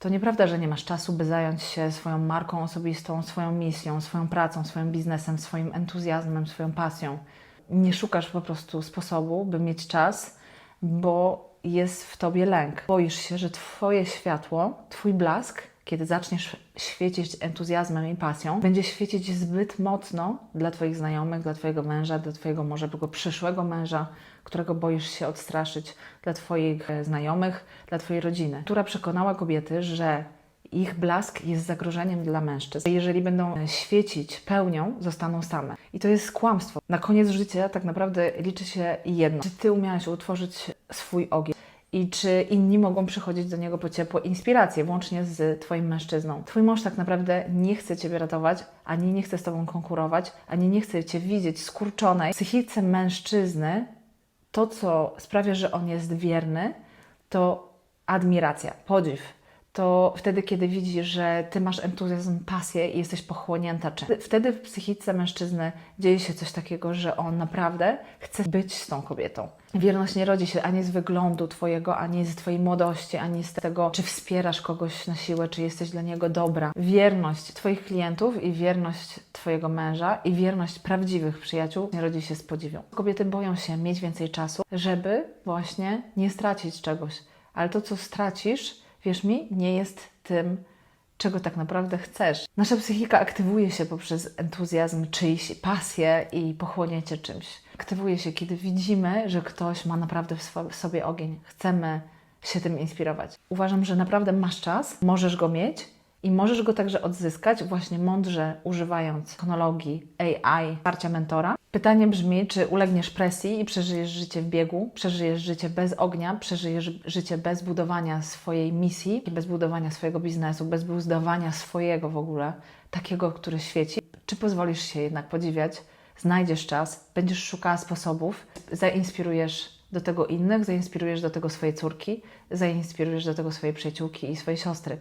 To nieprawda, że nie masz czasu, by zająć się swoją marką osobistą, swoją misją, swoją pracą, swoim biznesem, swoim entuzjazmem, swoją pasją. Nie szukasz po prostu sposobu, by mieć czas, bo jest w tobie lęk. Boisz się, że twoje światło, twój blask, kiedy zaczniesz świecić entuzjazmem i pasją, będzie świecić zbyt mocno dla twoich znajomych, dla twojego męża, dla twojego może tego przyszłego męża, którego boisz się odstraszyć, dla twoich e, znajomych, dla twojej rodziny. Która przekonała kobiety, że ich blask jest zagrożeniem dla mężczyzn. Jeżeli będą e, świecić pełnią, zostaną same. I to jest kłamstwo. Na koniec życia tak naprawdę liczy się jedno. Czy ty umiałaś utworzyć swój ogień? I czy inni mogą przychodzić do niego po ciepło inspiracje, włącznie z Twoim mężczyzną. Twój mąż tak naprawdę nie chce Ciebie ratować, ani nie chce z Tobą konkurować, ani nie chce Cię widzieć skurczonej. W psychice mężczyzny to, co sprawia, że on jest wierny, to admiracja, podziw. To wtedy, kiedy widzi, że ty masz entuzjazm, pasję i jesteś pochłonięta czymś. Wtedy w psychice mężczyzny dzieje się coś takiego, że on naprawdę chce być z tą kobietą. Wierność nie rodzi się ani z wyglądu Twojego, ani z Twojej młodości, ani z tego, czy wspierasz kogoś na siłę, czy jesteś dla niego dobra. Wierność Twoich klientów i wierność Twojego męża i wierność prawdziwych przyjaciół nie rodzi się z podziwią. Kobiety boją się mieć więcej czasu, żeby właśnie nie stracić czegoś. Ale to, co stracisz, wierz mi, nie jest tym, czego tak naprawdę chcesz. Nasza psychika aktywuje się poprzez entuzjazm czyjś, pasję i pochłonięcie czymś. Aktywuje się, kiedy widzimy, że ktoś ma naprawdę w sobie ogień. Chcemy się tym inspirować. Uważam, że naprawdę masz czas, możesz go mieć i możesz go także odzyskać właśnie mądrze używając technologii AI, wsparcia mentora. Pytanie brzmi, czy ulegniesz presji i przeżyjesz życie w biegu, przeżyjesz życie bez ognia, przeżyjesz życie bez budowania swojej misji, bez budowania swojego biznesu, bez budowania swojego w ogóle, takiego, który świeci. Czy pozwolisz się jednak podziwiać, znajdziesz czas, będziesz szukała sposobów, zainspirujesz do tego innych, zainspirujesz do tego swoje córki, zainspirujesz do tego swoje przyjaciółki i swoje siostry.